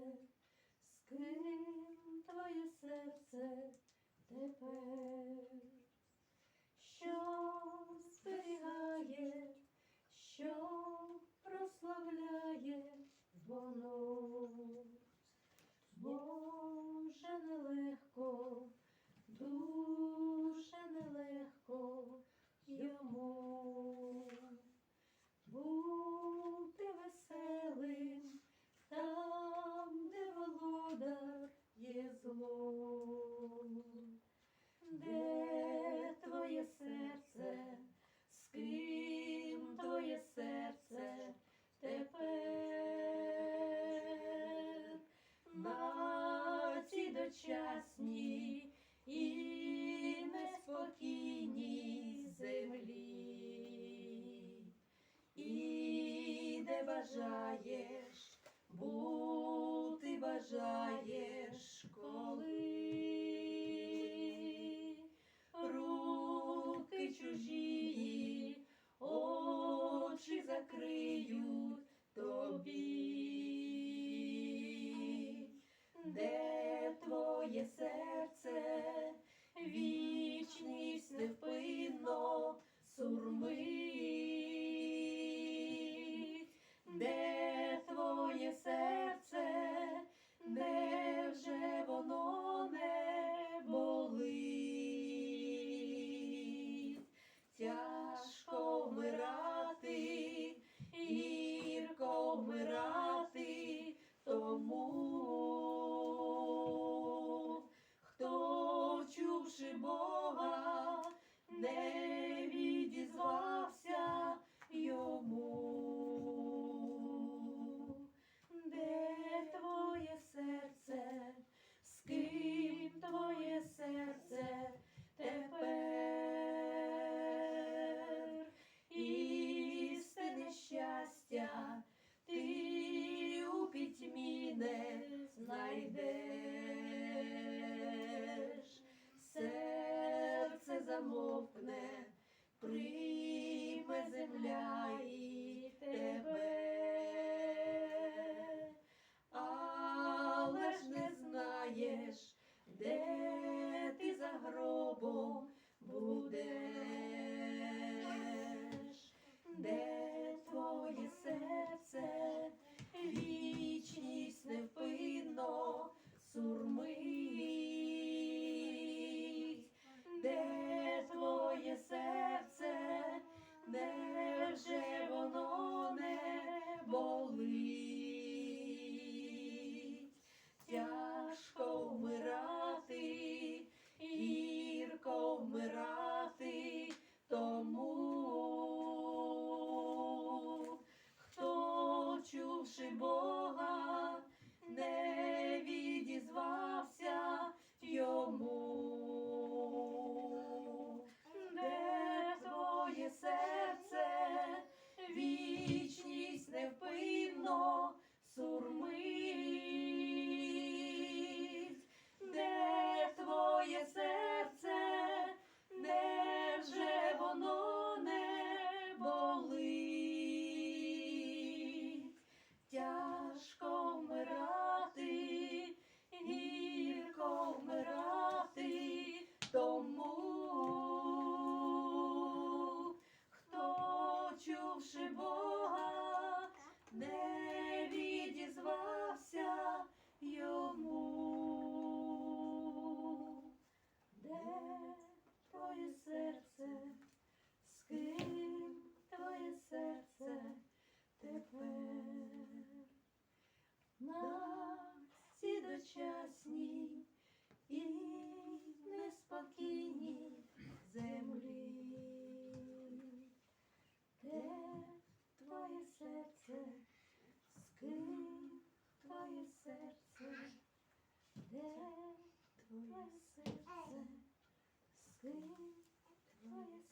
з ким твоє серце тепер, що зберігає, що прославляє воно. Боже нелегко, дуже нелегко йому зло, де твоє серце, з ким твоє серце тепер? На цій дочасній і неспокійній землі, і де бажаєш, бути бажаєш, коли руки чужі, очі закриють тобі, де твоє серце, вічність невпинно сурмить, замовкне, прийме земля і болить, тяжко вмирати, гірко вмирати тому, хто чувши Бога, вмирати тому, хто чувши Бога, не відізвався йому. Де твоє серце, з ким твоє серце тепер? На цій дочасній for your sins.